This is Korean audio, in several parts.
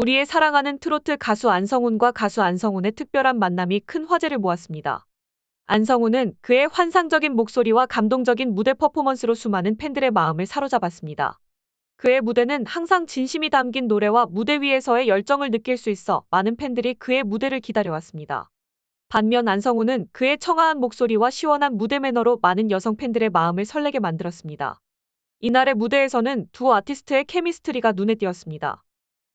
우리의 사랑하는 트로트 가수 안성훈과 가수 안성훈의 특별한 만남이 큰 화제를 모았습니다. 안성훈은 그의 환상적인 목소리와 감동적인 무대 퍼포먼스로 수많은 팬들의 마음을 사로잡았습니다. 그의 무대는 항상 진심이 담긴 노래와 무대 위에서의 열정을 느낄 수 있어 많은 팬들이 그의 무대를 기다려왔습니다. 반면 안성훈은 그의 청아한 목소리와 시원한 무대 매너로 많은 여성 팬들의 마음을 설레게 만들었습니다. 이날의 무대에서는 두 아티스트의 케미스트리가 눈에 띄었습니다.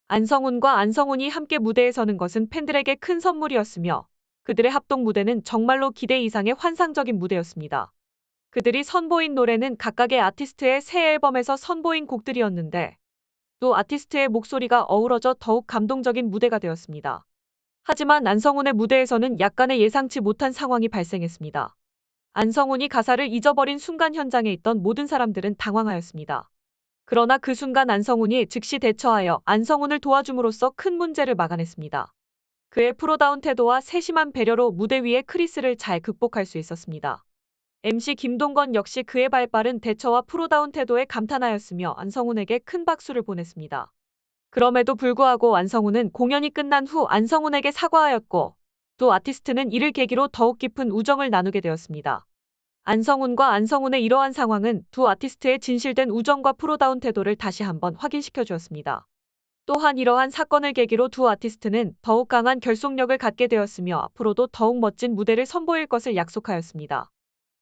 안성훈과 안성훈이 함께 무대에 서는 것은 팬들에게 큰 선물이었으며 그들의 합동 무대는 정말로 기대 이상의 환상적인 무대였습니다. 그들이 선보인 노래는 각각의 아티스트의 새 앨범에서 선보인 곡들이었는데 또 아티스트의 목소리가 어우러져 더욱 감동적인 무대가 되었습니다. 하지만 안성훈의 무대에서는 약간의 예상치 못한 상황이 발생했습니다. 안성훈이 가사를 잊어버린 순간 현장에 있던 모든 사람들은 당황하였습니다. 그러나 그 순간 안성훈이 즉시 대처하여 안성훈을 도와줌으로써 큰 문제를 막아냈습니다. 그의 프로다운 태도와 세심한 배려로 무대 위의 크리스를 잘 극복할 수 있었습니다. MC 김동건 역시 그의 발빠른 대처와 프로다운 태도에 감탄하였으며 안성훈에게 큰 박수를 보냈습니다. 그럼에도 불구하고 안성훈은 공연이 끝난 후 안성훈에게 사과하였고 또 아티스트는 이를 계기로 더욱 깊은 우정을 나누게 되었습니다. 안성훈과 안성훈의 이러한 상황은 두 아티스트의 진실된 우정과 프로다운 태도를 다시 한번 확인시켜 주었습니다. 또한 이러한 사건을 계기로 두 아티스트는 더욱 강한 결속력을 갖게 되었으며 앞으로도 더욱 멋진 무대를 선보일 것을 약속하였습니다.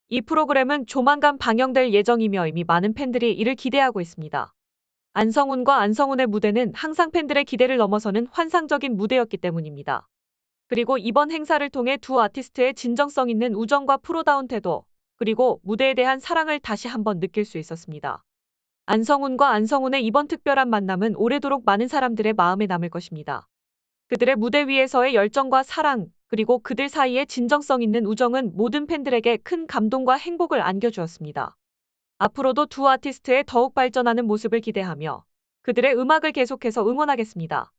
이 프로그램은 조만간 방영될 예정이며 이미 많은 팬들이 이를 기대하고 있습니다. 안성훈과 안성훈의 무대는 항상 팬들의 기대를 넘어서는 환상적인 무대였기 때문입니다. 그리고 이번 행사를 통해 두 아티스트의 진정성 있는 우정과 프로다운 태도, 그리고 무대에 대한 사랑을 다시 한번 느낄 수 있었습니다. 안성훈과 안성훈의 이번 특별한 만남은 오래도록 많은 사람들의 마음에 남을 것입니다. 그들의 무대 위에서의 열정과 사랑, 그리고 그들 사이의 진정성 있는 우정은 모든 팬들에게 큰 감동과 행복을 안겨주었습니다. 앞으로도 두 아티스트의 더욱 발전하는 모습을 기대하며 그들의 음악을 계속해서 응원하겠습니다.